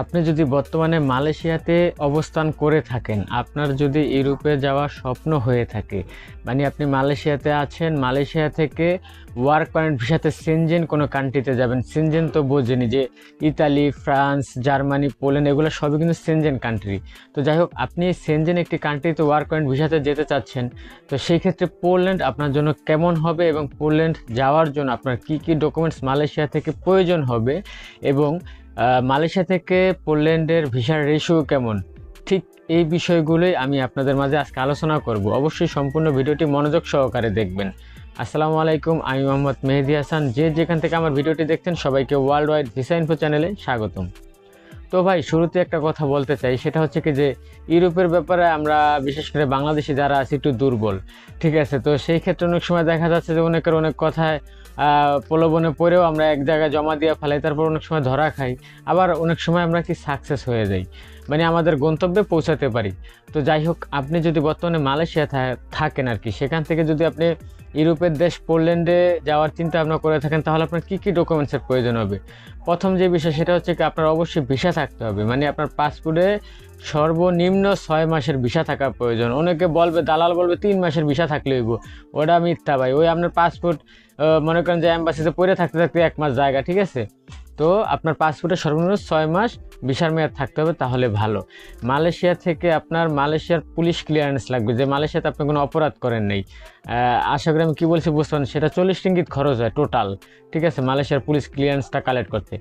আপনি যদি বর্তমানে মালয়েশিয়াতে অবস্থান করে থাকেন, আপনার যদি ইউরোপে যাওয়ার স্বপ্ন হয়ে থাকে মানে আপনি মালয়েশিয়াতে আছেন, মালয়েশিয়া থেকে ওয়ার্ক পারমিট ভিসাতে সেনজেন কোনো কান্ট্রিতে যাবেন সেনজেন তো বোঝেনি যে ইতালি ফ্রান্স জার্মানি পোল্যান্ড এগুলো সবই কিন্তু সেনজেন কান্ট্রি তো যাই হোক, আপনি সেনজেন একটি কান্ট্রিতে ওয়ার্ক পারমিট ভিসাতে যেতে চাচ্ছেন, তো সেই ক্ষেত্রে পোল্যান্ড আপনার জন্য কেমন হবে এবং পোল্যান্ড যাওয়ার জন্য আপনার কি কি ডকুমেন্টস মালয়েশিয়া থেকে প্রয়োজন হবে এবং মালয়েশিয়া থেকে পোল্যান্ডের ভিসার রেশিও কেমন? ঠিক এই বিষয়গুলোই আমি আপনাদের মাঝে আজকে আলোচনা করব। অবশ্যই সম্পূর্ণ ভিডিওটি মনোযোগ সহকারে দেখবেন। আসসালামু আলাইকুম, আমি মোহাম্মদ মেহেদি হাসান। যে যেখান থেকে আমার ভিডিওটি দেখছেন, সবাইকে ওয়ার্ল্ড ওয়াইড ভিসা ইনফো চ্যানেলে স্বাগতম। তো ভাই, শুরুতে একটা কথা বলতে চাই, সেটা হচ্ছে কি যে, ইউরোপের ব্যাপারে আমরা বিশেষ করে বাংলাদেশি যারা আছি, একটু দুর্বল। ঠিক আছে, তো সেই ক্ষেত্রে অনেক সময় দেখা যাচ্ছে যে, অনেকের অনেক কথায় প্রলোভনে পড়েও আমরা এক জায়গায় জমা দিয়ে ফেলাই, তারপর অনেক সময় ধরা খাই। আবার অনেক সময় আমরা কি সাকসেস হয়ে যাই। মানে আমাদের গন্তব্যে পৌঁছাতে পারি। তো যাই হোক, আপনি যদি বর্তমানে মালয়েশিয়া থাকেন আর কি, সেখান থেকে যদি আপনি ইউরোপের দেশ পোল্যান্ডে যাওয়ার চিন্তা ভাবনা করে থাকেন, তাহলে আপনার কী কী ডকুমেন্টসের প্রয়োজন হবে? প্রথম যে বিষয় সেটা হচ্ছে কি, আপনার অবশ্যই ভিসা থাকতে হবে। মানে আপনার পাসপোর্টে সর্বনিম্ন ছয় মাসের ভিসা থাকা প্রয়োজন। অনেকে বলবে, দালাল বলবে, তিন মাসের ভিসা থাকলে হইব। ওটা মিথ্যা ভাই। ওই আপনার পাসপোর্ট মনে করেন যে অ্যাম্বাসিতে পড়ে থাকতে থাকতে এক মাস জায়গা, ঠিক আছে? তো আপনার পাসপোর্টে সর্বনিম্ন ছয় মাস ভিসার মেয়াদ থাকতে হবে, তাহলে ভালো। মালয়েশিয়া থেকে আপনার মালয়েশিয়ার পুলিশ ক্লিয়ারেন্স লাগবে, যে মালয়েশিয়াতে আপনি কোনো অপরাধ করেন নাই। আশা করি আমি কী বলছি বুঝতে পারেন সেটা চল্লিশ রিঙ্গিত খরচ হয় টোটাল ঠিক আছে? মালয়েশিয়ার পুলিশ ক্লিয়ারেন্সটা কালেক্ট করতে।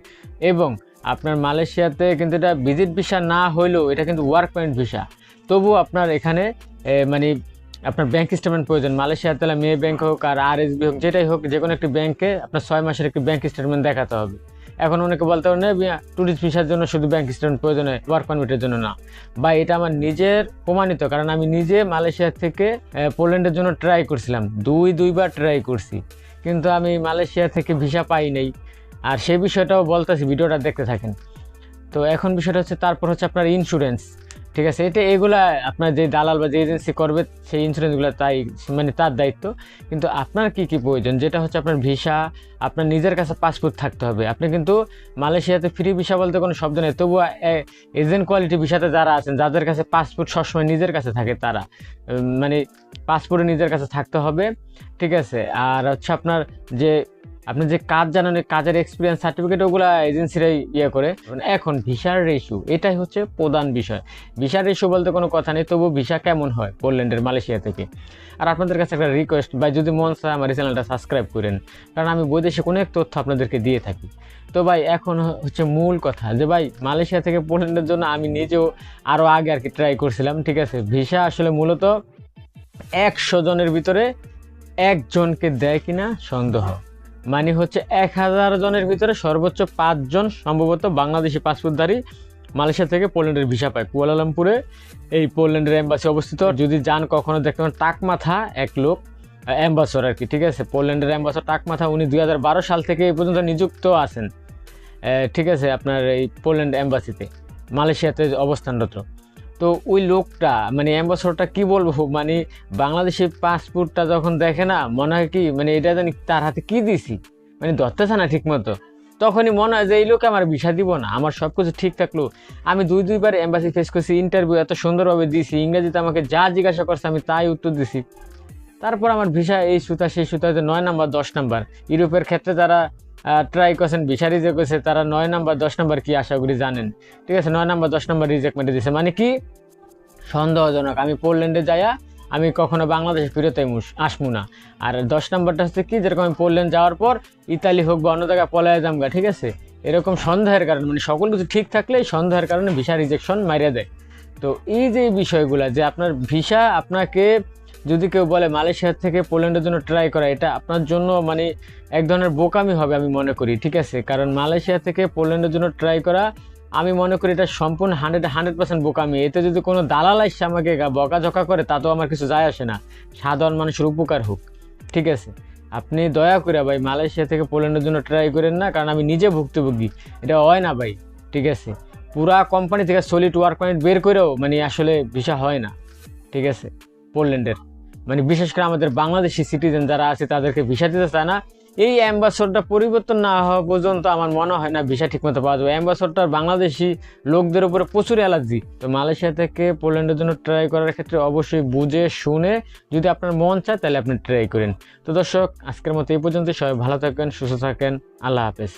এবং আপনার মালয়েশিয়াতে কিন্তু এটা ভিজিট ভিসা না হইলেও এটা কিন্তু ওয়ার্ক পয়েন্ট ভিসা তবু আপনার এখানে মানে আপনার ব্যাংক স্টেটমেন্ট প্রয়োজন। মালয়েশিয়াতে তাহলে মেয়ে ব্যাংক হোক আর আর এসবি হোক, যেটাই হোক যে কোনো একটি ব্যাংকে আপনার ছয় মাসের একটি ব্যাংক স্টেটমেন্ট দেখাতে হবে। এখন অনেকে বলতে পারেন ট্যুরিস্ট ভিসার জন্য শুধু ব্যাংক স্টেটমেন্ট প্রয়োজন হয় ওয়ার্ক পারমিটের জন্য না। বা এটা আমার নিজের প্রমাণিত, কারণ আমি নিজে মালয়েশিয়া থেকে পোল্যান্ডের জন্য ট্রাই করছিলাম। দুই, দুইবার ট্রাই করছি। কিন্তু আমি মালয়েশিয়া থেকে ভিসা পাই নাই। আর সেই বিষয়টাও বলতেছি, ভিডিওটা দেখতে থাকেন। তো এখন বিষয়টা হচ্ছে, তারপর হচ্ছে আপনার ইন্স্যুরেন্স ঠিক আছে, এটা এগুলা আপনার যে দালাল বা যে এজেন্সি করবে, সেই ইন্স্যুরেন্সগুলো তাই মানে তার দায়িত্ব। কিন্তু আপনার কি কি প্রয়োজন? যেটা হচ্ছে আপনার ভিসা আপনার নিজের কাছে পাসপোর্ট থাকতে হবে। আপনি কিন্তু মালয়েশিয়াতে ফ্রি ভিসা বলতে কোনো শব্দ নেই। তবুও এজেন্ট কোয়ালিটি ভিসাতে যারা আছেন, যাদের কাছে পাসপোর্ট সবসময় নিজের কাছে থাকে তারা। মানে পাসপোর্টে নিজের কাছে থাকতে হবে। ঠিক আছে, আর হচ্ছে আপনার যে আপনি যে কাজ জানেন কাজের এক্সপিরিয়েন্স সার্টিফিকেট ওগুলো এজেন্সিরাই ইয়ে করে। মানে এখন ভিসার রেশু এটাই হচ্ছে প্রধান বিষয়। ভিসার রেশু বলতে কোনো কথা নেই, তবু ভিসা কেমন হয় পোল্যান্ডের মালয়েশিয়া থেকে। আর আপনাদের কাছে একটা রিকোয়েস্ট ভাই, যদি মন চায় আমার এই চ্যানেলটা সাবস্ক্রাইব করেন, কারণ আমি বৈদেশিক অনেক তথ্য আপনাদেরকে দিয়ে থাকি। তো ভাই, এখন হচ্ছে মূল কথা যে, ভাই, মালয়েশিয়া থেকে পোল্যান্ডের জন্য আমি নিজেও আরও আগে আর কি ট্রাই করছিলাম, ঠিক আছে? ভিসা আসলে মূলত একশো জনের ভিতরে একজনকে দেয় কিনা সন্দেহ। মানে হচ্ছে এক হাজার জনের ভিতরে সর্বোচ্চ পাঁচজন সম্ভবত বাংলাদেশি পাসপোর্টধারী মালয়েশিয়া থেকে পোল্যান্ডের ভিসা পায়। কুয়ালালামপুরে এই পোল্যান্ডের এম্বাসি অবস্থিত। যদি যান কখনো দেখতে পান টাকমাথা এক লোক অ্যাম্বাসর আর কি, ঠিক আছে? পোল্যান্ডের অ্যাম্বাসর টাকমাথা, উনি দু হাজার বারো সাল থেকে এই পর্যন্ত নিযুক্ত আছেন। ঠিক আছে, আপনার এই পোল্যান্ড অ্যাম্বাসিতে মালয়েশিয়াতে অবস্থানরত। তো ওই লোকটা মানে অ্যাম্বাসডরটা কি বলব মানে বাংলাদেশের পাসপোর্টটা যখন দেখে না, মনে হয় কি মানে এটা জানি তার হাতে কি দিছি? মানে ধরতেছে না ঠিক মতো তখনই মনে হয় যে এই লোকে আমার ভিসা দিব না, আমার সব কিছু ঠিক থাকল। আমি দুই, দুইবার এম্বাসি ফেস করছি ইন্টারভিউ এত সুন্দরভাবে দিয়েছি ইংরেজিতে আমাকে যা জিজ্ঞাসা করছে আমি তাই উত্তর দিছি। তারপর আমার ভিসা এই সুতা, সেই সুতা যে নয় নাম্বার, দশ নাম্বার। ইউরোপের ক্ষেত্রে যারা ট্রাই করছেন, ভিসা রিজেক্ট করেছে, তারা নয় নাম্বার দশ নাম্বার কি আশা করি জানেন। ঠিক আছে, নয় নাম্বার দশ নাম্বার রিজেক্ট মেরে দিয়েছে মানে কি? সন্দেহজনক। আমি পোল্যান্ডে যাইয়া, আমি কখনো বাংলাদেশে ফিরতে আসব না। আর দশ নম্বরটা হচ্ছে কি, যেরকম আমি পোল্যান্ড যাওয়ার পর, ইতালি হোক বা অন্য জায়গায় পলায় যামগা ঠিক আছে? এরকম সন্দেহের কারণে মানে সকল কিছু ঠিক থাকলে সন্দেহের কারণে ভিসা রিজেকশন মারিয়ে দেয়। তো এই যে বিষয়গুলো, যে আপনার ভিসা আপনাকে যদি কেউ বলে মালয়েশিয়া থেকে পোল্যান্ডের জন্য ট্রাই করা, এটা আপনার জন্য মানে এক ধরনের বোকামি হবে আমি মনে করি, ঠিক আছে? কারণ মালয়েশিয়া থেকে পোল্যান্ডের জন্য ট্রাই করা, আমি মনে করি এটা সম্পূর্ণ হান্ড্রেড হান্ড্রেড পার্সেন্ট বোকামি। এতে যদি কোনো দালাল এসে আমাকে বকাঝকা করে তাতেও আমার কিছু যায় আসে না। সাধারণ মানুষের উপকার হোক, ঠিক আছে? আপনি দয়া করে ভাই মালয়েশিয়া থেকে পোল্যান্ডের জন্য ট্রাই করেন না, কারণ আমি নিজে ভুক্তভোগী। এটা হয় না ভাই, ঠিক আছে? পুরা কোম্পানি থেকে সলিড ওয়ার্ক পয়েন্ট বের করেও মানে আসলে ভিসা হয় না, ঠিক আছে? পোল্যান্ডের। মানে বিশেষ করে আমাদের বাংলাদেশি সিটিজেন যারা আছে, তাদেরকে ভিসা দিতে চায় না। এই অ্যাম্বাসডারটা পরিবর্তন না হওয়া পর্যন্ত আমার মনে হয় না ভিসা ঠিকমতো পাওয়া যাবে। অ্যাম্বাসডার বাংলাদেশি লোকদের উপরে প্রচুর অ্যালার্জি তো মালয়েশিয়া থেকে পোল্যান্ডের জন্য ট্রাই করার ক্ষেত্রে অবশ্যই বুঝে, শুনে যদি আপনার মন চায়, তাহলে আপনি ট্রাই করেন। তো দর্শক, আজকের মতো এই পর্যন্ত সবাই ভালো থাকেন, সুস্থ থাকেন। আল্লাহ হাফেজ।